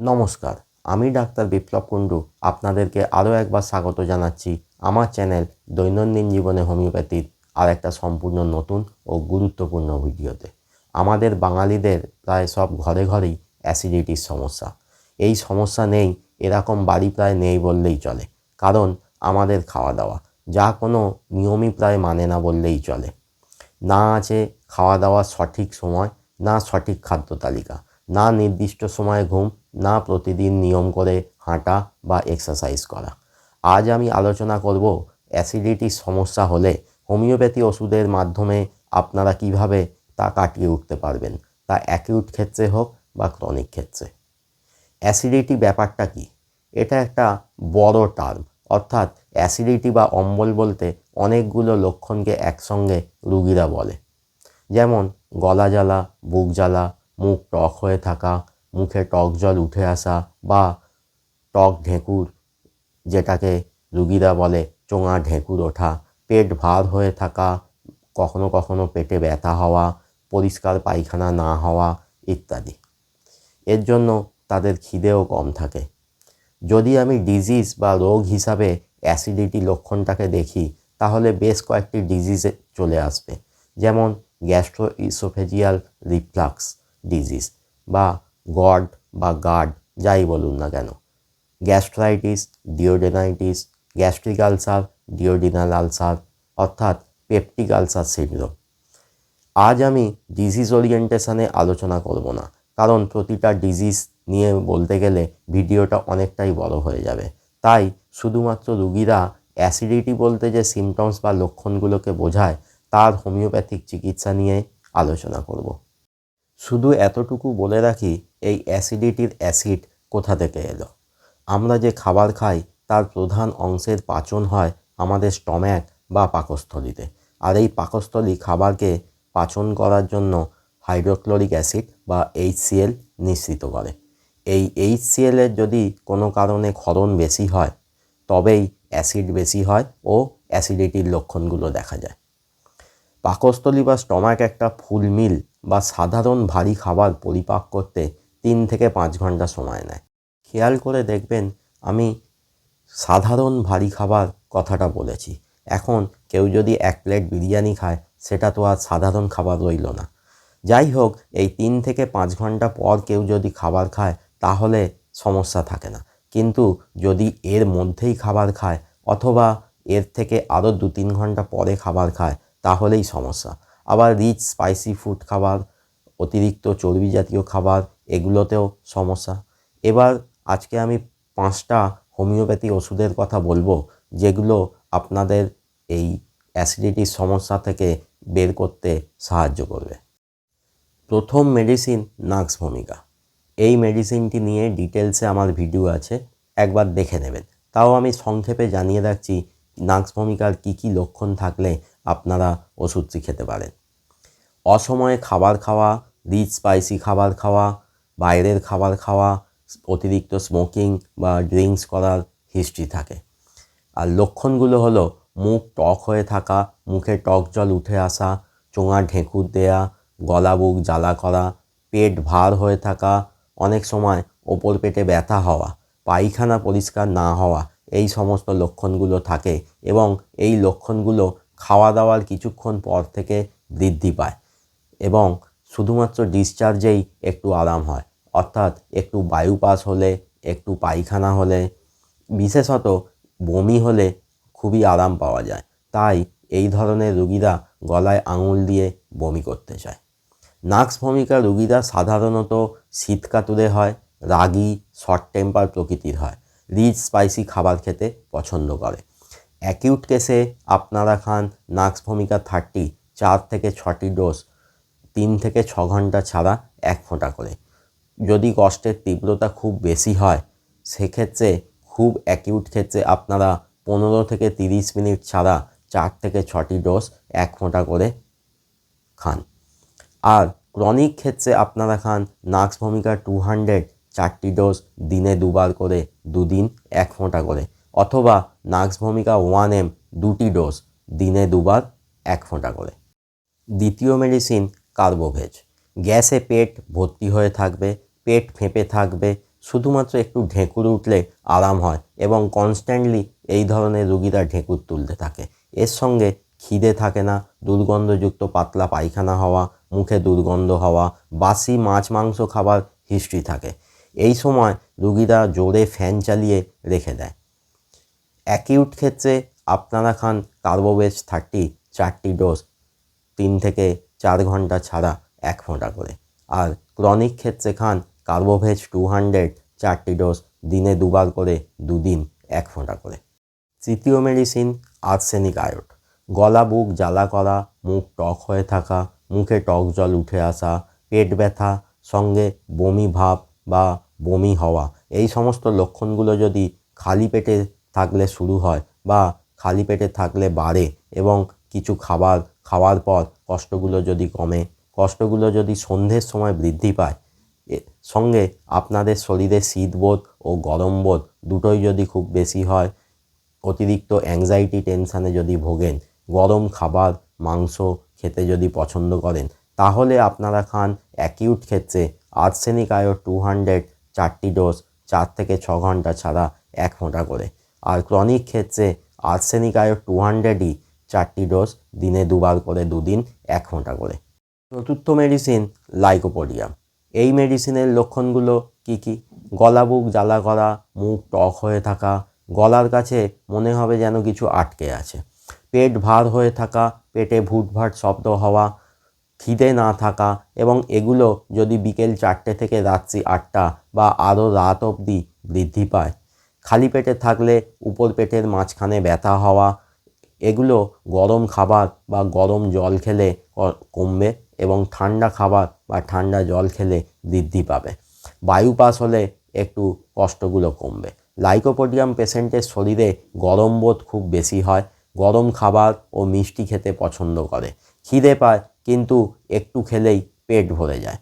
নমস্কার, আমি ডাক্তার বিপ্লব কুণ্ডু আপনাদেরকে আরও একবার স্বাগত জানাচ্ছি আমার চ্যানেল দৈনন্দিন জীবনে হোমিওপ্যাথির আর একটা সম্পূর্ণ নতুন ও গুরুত্বপূর্ণ ভিডিওতে। আমাদের বাঙালিদের প্রায় সব ঘরে ঘরেই অ্যাসিডিটির সমস্যা। এই সমস্যা নেই, এরকম বাড়ি প্রায় নেই বললেই চলে, কারণ আমাদের খাওয়া দাওয়া যা কোনো নিয়মই প্রায় মানে না বললেই চলে। না আছে খাওয়া দাওয়ার সঠিক সময়, না সঠিক খাদ্য তালিকা, না নির্দিষ্ট সময়ে ঘুম না প্রতিদিন নিয়ম করে হাঁটা বা এক্সারসাইজ করা। আজ আমি আলোচনা করব অ্যাসিডিটির সমস্যা হলে হোমিওপ্যাথি ওষুধের মাধ্যমে আপনারা কীভাবে তা কাটিয়ে উঠতে পারবেন, তা অ্যাকিউট ক্ষেত্রে হোক বা ক্রনিক ক্ষেত্রে। অ্যাসিডিটি ব্যাপারটা কি? এটা একটা বড় টার্ম অর্থাৎ অ্যাসিডিটি বা অম্বল বলতে অনেকগুলো লক্ষণকে একসঙ্গে রুগীরা বলে। যেমন গলা জ্বালা, বুক জ্বালা, মুখ টক হয়ে থাকা মুখে টক জল উঠে আসা বা টক ঢেঁকুর, যেটাকে রুগীরা বলে চোঙা ঢেঁকুর ওঠা, পেট ভার হয়ে থাকা, কখনো কখনো পেটে ব্যথা হওয়া, পরিষ্কার পায়খানা না হওয়া ইত্যাদি। এর জন্য তাদের খিদেও কম থাকে। যদি আমি ডিজিজ বা রোগ হিসাবে অ্যাসিডিটি লক্ষণটাকে দেখি, তাহলে বেশ কয়েকটি ডিজিজে চলে আসবে। যেমন গ্যাস্ট্রো ইসোফেজিয়াল রিফ্লাক্স ডিজিজ বা গড বা গার্ড যাই বলুন না কেন। Gastritis, duodenitis, gastric ulcer, duodenal ulcer, অর্থাৎ পেপটিক আলসার সিন্ড্রোম। আজ আমি ডিজিজ ওরিয়েন্টেশনে আলোচনা করব না, কারণ প্রতিটা ডিজিজ নিয়ে বলতে গেলে ভিডিওটা অনেকটাই বড় হয়ে যাবে। তাই শুধুমাত্র রুগীরা অ্যাসিডিটি বলতে যে সিমটমস বা লক্ষণগুলোকে বোঝায়, তার হোমিওপ্যাথিক চিকিৎসা নিয়ে আলোচনা করব। শুধু এতটুকু বলে রাখি, এই অ্যাসিডিটির অ্যাসিড কোথা থেকে এলো? আমরা যে খাবার খাই, তার প্রধান অংশের পাচন হয় আমাদের স্টম্যাক বা পাকস্থলীতে। আর এই পাকস্থলী খাবারকে পাচন করার জন্য হাইড্রোক্লোরিক অ্যাসিড বা এইচসিএল নিঃসৃত করে। এই এইচসিএলের যদি কোনো কারণে ক্ষরণ বেশি হয়, তবেই অ্যাসিড বেশি হয় ও অ্যাসিডিটির লক্ষণগুলো দেখা যায়। পাকস্থলী বা স্টমাক একটা ফুল মিল বা সাধারণ ভারী খাবার পরিপাক করতে তিন থেকে পাঁচ ঘণ্টা সময় নেয়। খেয়াল করে দেখবেন আমি সাধারণ ভারী খাবার কথাটা বলেছি। এখন কেউ যদি এক প্লেট বিরিয়ানি খায়, সেটা তো আর সাধারণ খাবার রইল না। যাই হোক, এই তিন থেকে পাঁচ ঘণ্টা পর কেউ যদি খাবার খায়, তাহলে সমস্যা থাকে না। কিন্তু যদি এর মধ্যেই খাবার খায়, অথবা এর থেকে আরও দু তিন ঘণ্টা পরে খাবার খায়, তাহলেই সমস্যা। আবার রিচ স্পাইসি ফুড খাবার, অতিরিক্ত চর্বি জাতীয় খাবার, এগুলোতেও সমস্যা। এবার আজকে আমি পাঁচটা হোমিওপ্যাথি ওষুধের কথা বলব, যেগুলো আপনাদের এই অ্যাসিডিটির সমস্যা থেকে বের করতে সাহায্য করবে। প্রথম মেডিসিন নাক্স ভূমিকা এই মেডিসিনটি নিয়ে ডিটেলসে আমার ভিডিও আছে, একবার দেখে নেবেন। তাও আমি সংক্ষেপে জানিয়ে রাখছি নাক্স ভূমিকার কী কী লক্ষণ থাকলে আপনারা ওষুধটি খেতে পারেন। অসময়ে খাবার খাওয়া রিচ স্পাইসি খাবার খাওয়া, বাইরের খাবার খাওয়া, অতিরিক্ত স্মোকিং বা ড্রিঙ্কস করার হিস্ট্রি থাকে। আর লক্ষণগুলো হলো মুখ টক হয়ে থাকা, মুখে টক জল উঠে আসা চোঙা ঢেঁকুর দেয়া, গলা বুক জ্বালা করা, পেট ভার হয়ে থাকা, অনেক সময় ওপর পেটে ব্যথা হওয়া, পায়খানা পরিষ্কার না হওয়া, এই সমস্ত লক্ষণগুলো থাকে এবং এই লক্ষণগুলো খাওয়া দাওয়ার কিছুক্ষণ পর থেকে বৃদ্ধি পায় এবং শুধুমাত্র ডিসচার্জেই একটু আরাম হয়। অর্থাৎ একটু বায়ু পাস হলে, একটু পায়খানা হলে, বিশেষত বমি হলে খুবই আরাম পাওয়া যায়। তাই এই ধরনের রুগীরা গলায় আঙুল দিয়ে বমি করতে চায়। নাক্স ভূমিকা রুগীরা সাধারণত শীতকাতুরে হয়, রাগী শর্ট টেম্পার প্রকৃতির হয়। রিচ স্পাইসি খাবার খেতে পছন্দ করে। অ্যাকিউট কেসে আপনারা খান নাক্স ভূমিকা থার্টি, চার থেকে ছটি ডোজ, তিন থেকে ছ ঘণ্টা ছাড়া এক ফোঁটা করে। যদি কষ্টের তীব্রতা খুব বেশি হয়, সেক্ষেত্রে খুব অ্যাকিউট ক্ষেত্রে আপনারা পনেরো থেকে তিরিশ মিনিট ছাড়া চার থেকে ছটি ডোজ এক ফোঁটা করে খান। আর ক্রনিক ক্ষেত্রে আপনারা খান নাক্স ভূমিকা টু হান্ড্রেড, চারটি ডোজ দিনে দুবার করে, দুদিন এক ফোঁটা করে। অথবা নাক্স ভূমিকা ওয়ান এম দুটি ডোজ, দিনে দুবার এক ফোঁটা করে। দ্বিতীয় মেডিসিন কার্বোভেজ। গ্যাসে পেট ভর্তি হয়ে থাকবে, পেট ফেঁপে থাকবে, শুধুমাত্র একটু ঢেঁকুর উঠলে আরাম হয় এবং কনস্ট্যান্টলি এই ধরনের রুগীরা ঢেঁকুর তুলতে থাকে। এর সঙ্গে খিদে থাকে না, দুর্গন্ধযুক্ত পাতলা পায়খানা হওয়া, মুখে দুর্গন্ধ হওয়া, বাসি মাছ মাংস খাবার হিস্ট্রি থাকে। এই সময় রুগীরা জোরে ফ্যান চালিয়ে রেখে দেয়। অ্যাকিউট ক্ষেত্রে আপনারা খান কার্বোভেজ থার্টি চারটি ডোজ তিন থেকে চার ঘণ্টা ছাড়া এক ফোঁটা করে। আর ক্রনিক ক্ষেত্রে খান কার্বোভেজ টু হান্ড্রেড চারটি ডোজ দিনে দুবার করে, দুদিন এক ফোঁটা করে। তৃতীয় মেডিসিন আর্সেনিক আয়োড গলা, বুক জ্বালা করা, মুখ টক হয়ে থাকা, মুখে টক জল উঠে আসা, পেট ব্যথা, সঙ্গে বমি ভাব বা বমি হওয়া, এই সমস্ত লক্ষণগুলো যদি খালি পেটে থাকলে শুরু হয় বা খালি পেটে থাকলে বাড়ে এবং কিছু খাবার, খাওয়ার পর কষ্টগুলো যদি কমে, কষ্টগুলো যদি সন্ধ্যের সময় বৃদ্ধি পায় সঙ্গে আপনাদের শরীরে শীতবোধ ও গরম বোধ দুটোই যদি খুব বেশি হয়, অতিরিক্ত অ্যাংজাইটি টেনশানে যদি ভোগেন, গরম খাবার, মাংস খেতে যদি পছন্দ করেন, তাহলে আপনারা খান অ্যাকিউট ক্ষেত্রে আর্সেনিক আয়ো টু হান্ড্রেড চারটি ডোজ চার থেকে ছ ঘণ্টা ছাড়া এক ফোঁটা করে। আর ক্রনিক ক্ষেত্রে আর্সেনিক আয়ো টু হান্ড্রেডই চারটি ডোজ দিনে দুবার করে, দুদিন, এক ঘণ্টা করে। চতুর্থ মেডিসিন লাইকোপোডিয়াম এই মেডিসিনের লক্ষণগুলো কি কি? গলা বুক জ্বালা করা, মুখ টক হয়ে থাকা, গলার কাছে মনে হবে যেন কিছু আটকে আছে। পেট ভার হয়ে থাকা, পেটে ভুটভাট শব্দ হওয়া, খিদে না থাকা এবং এগুলো যদি বিকেল চারটে থেকে রাত্রি আটটা বা আরও রাত অবধি বৃদ্ধি পায় খালি পেটে থাকলে উপর পেটের মাঝখানে ব্যথা হওয়া, এগুলো গরম খাবার বা গরম জল খেলে কমবে এবং ঠান্ডা খাবার বা ঠান্ডা জল খেলে বৃদ্ধি পাবে। বায়ু পাস হলে একটু কষ্টগুলো কমবে। লাইকোপোডিয়াম পেশেন্টের শরীরে গরম বোধ খুব বেশি হয়, গরম খাবার ও মিষ্টি খেতে পছন্দ করে। খিদে পায়, কিন্তু একটু খেলেই পেট ভরে যায়।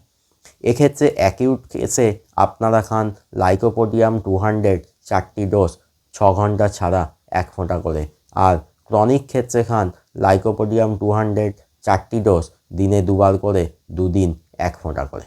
এক্ষেত্রে অ্যাকিউট কেসে আপনারা খান লাইকোপোডিয়াম টু হান্ড্রেড চারটি ডোজ ছ ঘণ্টা ছাড়া এক ফোঁটা করে। আর ক্রনিক ক্ষেত্রে খান লাইকোপোডিয়াম টু হান্ড্রেড চারটি ডোজ দিনে দুবার করে, দুদিন এক ফোঁটা করে।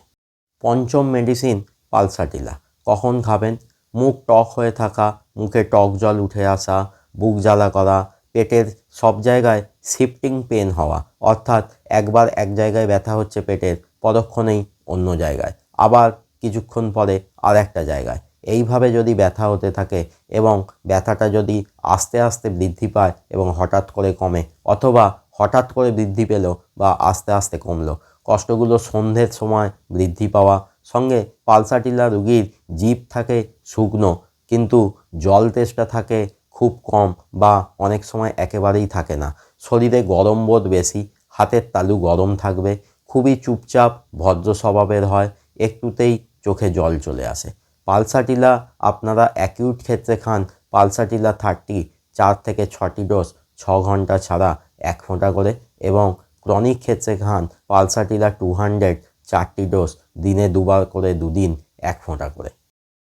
পঞ্চম মেডিসিন পালসাটিলা। কখন খাবেন? মুখ টক হয়ে থাকা, মুখে টক জল উঠে আসা, বুক জ্বালা করা, পেটের সব জায়গায় শিফটিং পেন হওয়া, অর্থাৎ একবার এক জায়গায় ব্যথা হচ্ছে পেটের পরক্ষণেই অন্য জায়গায়। আবার কিছুক্ষণ পরে আর একটা জায়গায়। এইভাবে যদি ব্যথা হতে থাকে এবং ব্যথাটা যদি আস্তে আস্তে বৃদ্ধি পায় এবং হঠাৎ করে কমে অথবা হঠাৎ করে বৃদ্ধি পেল বা আস্তে আস্তে কমলো, কষ্টগুলো সন্ধ্যের সময় বৃদ্ধি পাওয়া, সঙ্গে পালসাটিলা রুগীর জিভ থাকে শুকনো, কিন্তু জল তেষ্টা থাকে খুব কম বা অনেক সময় একেবারেই থাকে না। শরীরে গরম বোধ বেশি, হাতের তালু গরম থাকবে, খুবই চুপচাপ, ভদ্র স্বভাবের হয়, একটুতেই চোখে জল চলে আসে। পালসাটিলা আপনারা অ্যাকিউট ক্ষেত্রে খান। পালসাটিলা থার্টি চার থেকে ছটি ডোজ ছ ঘণ্টা ছাড়া এক ফোঁটা করে এবং ক্রনিক ক্ষেত্রে খান। পালসাটিলা টু হান্ড্রেড চারটি ডোজ দিনে দুবার করে দুদিন এক ফোঁটা করে।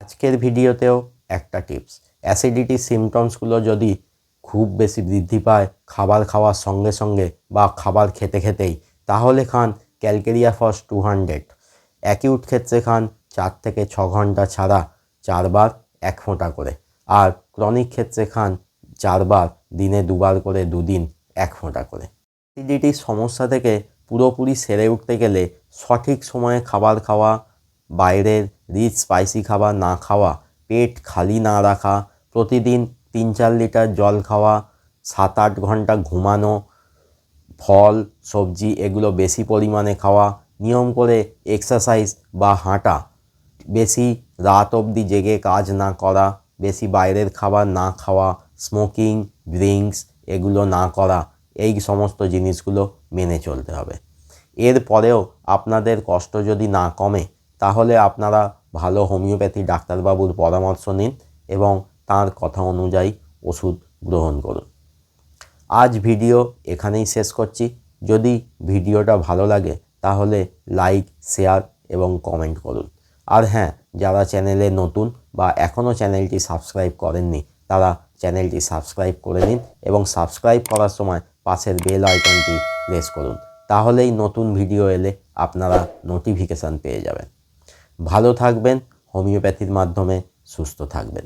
আজকের ভিডিওতেও একটা টিপস অ্যাসিডিটি সিমটমসগুলো যদি খুব বেশি বৃদ্ধি পায়, খাবার খাওয়ার সঙ্গে সঙ্গে বা খাবার খেতে খেতেই, তাহলে খান calcarea phos two hundred acute ক্ষেত্রে খান চার থেকে ছ ঘণ্টা ছাড়া চারবার এক ফোঁটা করে। আর ক্রনিক ক্ষেত্রে খান চারবার, দিনে দুবার করে দুদিন এক ফোঁটা করে। অ্যাসিডিটির সমস্যা থেকে পুরোপুরি সেরে উঠতে গেলে সঠিক সময়ে খাবার খাওয়া, বাইরের রিচ স্পাইসি খাবার না খাওয়া, পেট খালি না রাখা, প্রতিদিন তিন চার লিটার জল খাওয়া, সাত আট ঘণ্টা ঘুমানো, ফল, সবজি এগুলো বেশি পরিমাণে খাওয়া, নিয়ম করে এক্সারসাইজ বা হাঁটা বেশি রাত অবধি জেগে কাজ না করা, বেশি বাইরের খাবার না খাওয়া স্মোকিং ড্রিঙ্কস এগুলো না করা, এই সমস্ত জিনিসগুলো মেনে চলতে হবে। এরপরেও আপনাদের কষ্ট যদি না কমে, তাহলে আপনারা ভালো হোমিওপ্যাথি ডাক্তারবাবুর পরামর্শ নিন এবং তার কথা অনুযায়ী ওষুধ গ্রহণ করুন। আজ ভিডিও এখানেই শেষ করছি। যদি ভিডিওটা ভালো লাগে, তাহলে লাইক শেয়ার এবং কমেন্ট করুন। আর হ্যাঁ যারা চ্যানেলে নতুন বা এখনও চ্যানেলটি সাবস্ক্রাইব করেননি, তারা চ্যানেলটি সাবস্ক্রাইব করে নিন এবং সাবস্ক্রাইব করার সময় পাশের বেল আইকনটি প্রেস করুন। তাহলেই নতুন ভিডিও এলে আপনারা নোটিফিকেশান পেয়ে যাবেন। ভালো থাকবেন, হোমিওপ্যাথির মাধ্যমে সুস্থ থাকবেন।